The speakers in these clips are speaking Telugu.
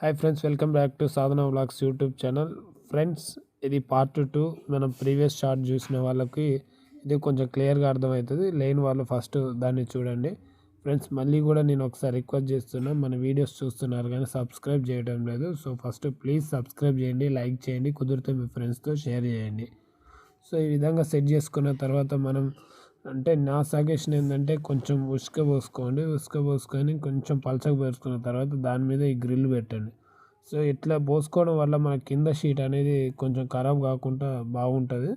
Hi friends welcome back to Sadhana vlogs YouTube channel friends ఇది పార్ట్ టూ మనం ప్రీవియస్ షార్ట్ చూసిన వాళ్ళకి ఇది కొంచెం క్లియర్గా అర్థమవుతుంది. లేని వాళ్ళు ఫస్ట్ దాన్ని చూడండి. ఫ్రెండ్స్ మళ్ళీ కూడా నేను ఒకసారి రిక్వెస్ట్ చేస్తున్నా. మన వీడియోస్ చూస్తున్నారు కానీ సబ్స్క్రైబ్ చేయడం లేదు. సో ఫస్ట్ ప్లీజ్ సబ్స్క్రైబ్ చేయండి లైక్ చేయండి కుదిరితే మీ ఫ్రెండ్స్తో షేర్ చేయండి. సో ఈ విధంగా సెట్ చేసుకున్న తర్వాత మనం అంటే నా సజెషన్ ఏంటంటే కొంచెం ఉసుక పోసుకోండి ఉసుక పోసుకొని కొంచెం పలచగా పోసుకున్న తర్వాత దాని మీద ఈ గ్రిల్ పెట్టండి. సో ఇట్లా పోసుకోవడం వల్ల మన కింద షీట్ అనేది కొంచెం ఖరాబ్ కాకుండా బాగుంటుంది.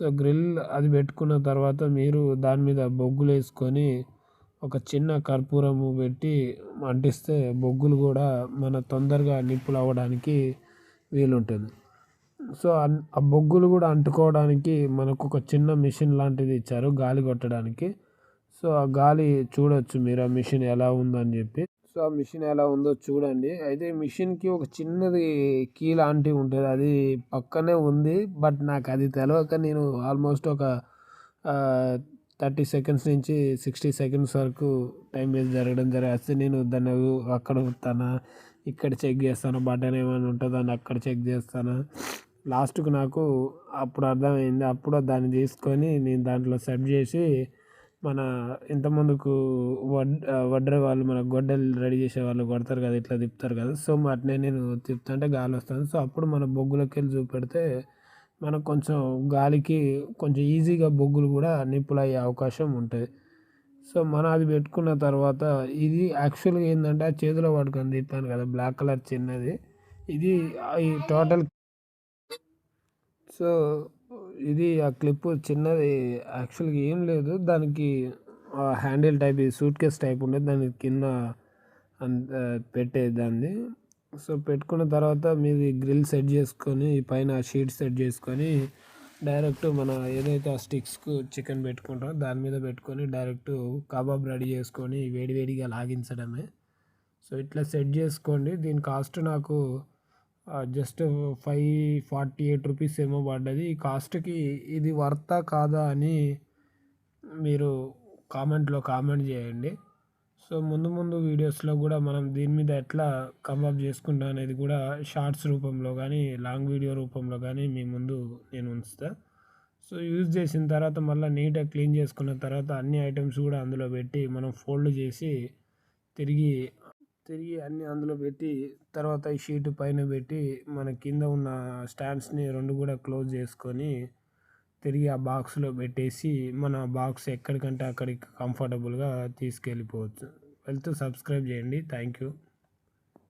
సో గ్రిల్ అది పెట్టుకున్న తర్వాత మీరు దాని మీద బొగ్గులు వేసుకొని ఒక చిన్న కర్పూరము పెట్టి అంటిస్తే బొగ్గులు కూడా మన తొందరగా నిప్పులు అవ్వడానికి వీలుంటుంది. సో ఆ బొగ్గులు కూడా అంటుకోవడానికి మనకు ఒక చిన్న మిషన్ లాంటిది ఇచ్చారు గాలి కొట్టడానికి. సో ఆ గాలి చూడొచ్చు మీరు ఆ మిషన్ ఎలా ఉందని చెప్పి. సో ఆ మిషన్ ఎలా ఉందో చూడండి. అయితే మిషన్కి ఒక చిన్నది కీ లాంటివి ఉంటుంది. అది పక్కనే ఉంది బట్ నాకు అది తెలియక నేను ఆల్మోస్ట్ ఒక థర్టీ సెకండ్స్ నుంచి సిక్స్టీ సెకండ్స్ వరకు టైం వేస్ట్ జరగడం జరిగేస్తే నేను దాన్ని అక్కడ తన ఇక్కడ చెక్ చేస్తాను బటన్ ఏమైనా ఉంటుందని అక్కడ చెక్ చేస్తాను. లాస్ట్కు నాకు అప్పుడు అర్థమైంది. అప్పుడు దాన్ని తీసుకొని నేను దాంట్లో సెట్ చేసి మన ఇంతముందుకు వడ్ వడ్ర వాళ్ళు మన గొడ్డలు రెడీ చేసే వాళ్ళు కొడతారు కదా ఇట్లా తిప్పుతారు కదా. సో అట్నే నేను తిప్పుతుంటే గాలి వస్తుంది. సో అప్పుడు మన బొగ్గులోకి వెళ్ళి చూపెడితే మనకు కొంచెం గాలికి కొంచెం ఈజీగా బొగ్గులు కూడా నిప్పులు అయ్యే అవకాశం ఉంటుంది సో మనం అది పెట్టుకున్న తర్వాత ఇది యాక్చువల్గా ఏంటంటే ఆ చేతిలో పట్టుకొని తిప్పాను కదా బ్లాక్ కలర్ చిన్నది. ఇది ఈ టోటల్ సో ఇది ఆ క్లిప్ చిన్నది. యాక్చువల్గా ఏం లేదు. దానికి handle type suitcase type ఉండేది. దాని కింద పెట్టేది దాన్ని సో పెట్టుకున్న తర్వాత మీది గ్రిల్ సెట్ చేసుకొని పైన షీట్ సెట్ చేసుకొని డైరెక్ట్ మన ఏదైతే ఆ స్టిక్స్కు చికెన్ పెట్టుకుంటామో దాని మీద పెట్టుకొని డైరెక్ట్ కబాబ్ రెడీ చేసుకొని వేడివేడిగా లాగించడమే. సో ఇట్లా సెట్ చేసుకోండి. దీని కాస్ట్ నాకు just five forty eight rupees ఏమో పడ్డది. ఈ కాస్ట్కి ఇది వర్తా కాదా అని మీరు కామెంట్లో కామెంట్ చేయండి. సో ముందు ముందు వీడియోస్లో కూడా మనం దీని మీద ఎట్లా కమ్అప్ చేసుకుంటా అనేది కూడా షార్ట్స్ రూపంలో కానీ లాంగ్ వీడియో రూపంలో కానీ మీ ముందు నేను ఉంచుతా. సో యూజ్ చేసిన తర్వాత మళ్ళీ నీట్గా క్లీన్ చేసుకున్న తర్వాత అన్ని ఐటమ్స్ కూడా అందులో పెట్టి మనం ఫోల్డ్ చేసి తిరిగి తిరిగి అన్నీ అందులో పెట్టి తర్వాత ఈ షీట్ పైన పెట్టి మన కింద ఉన్న స్టాండ్స్ని రెండు కూడా క్లోజ్ చేసుకొని తిరిగి ఆ బాక్స్లో పెట్టేసి మన బాక్స్ ఎక్కడికంటే అక్కడికి కంఫర్టబుల్గా తీసుకెళ్ళిపోవచ్చు. వెళ్తూ సబ్స్క్రైబ్ చేయండి. Thank you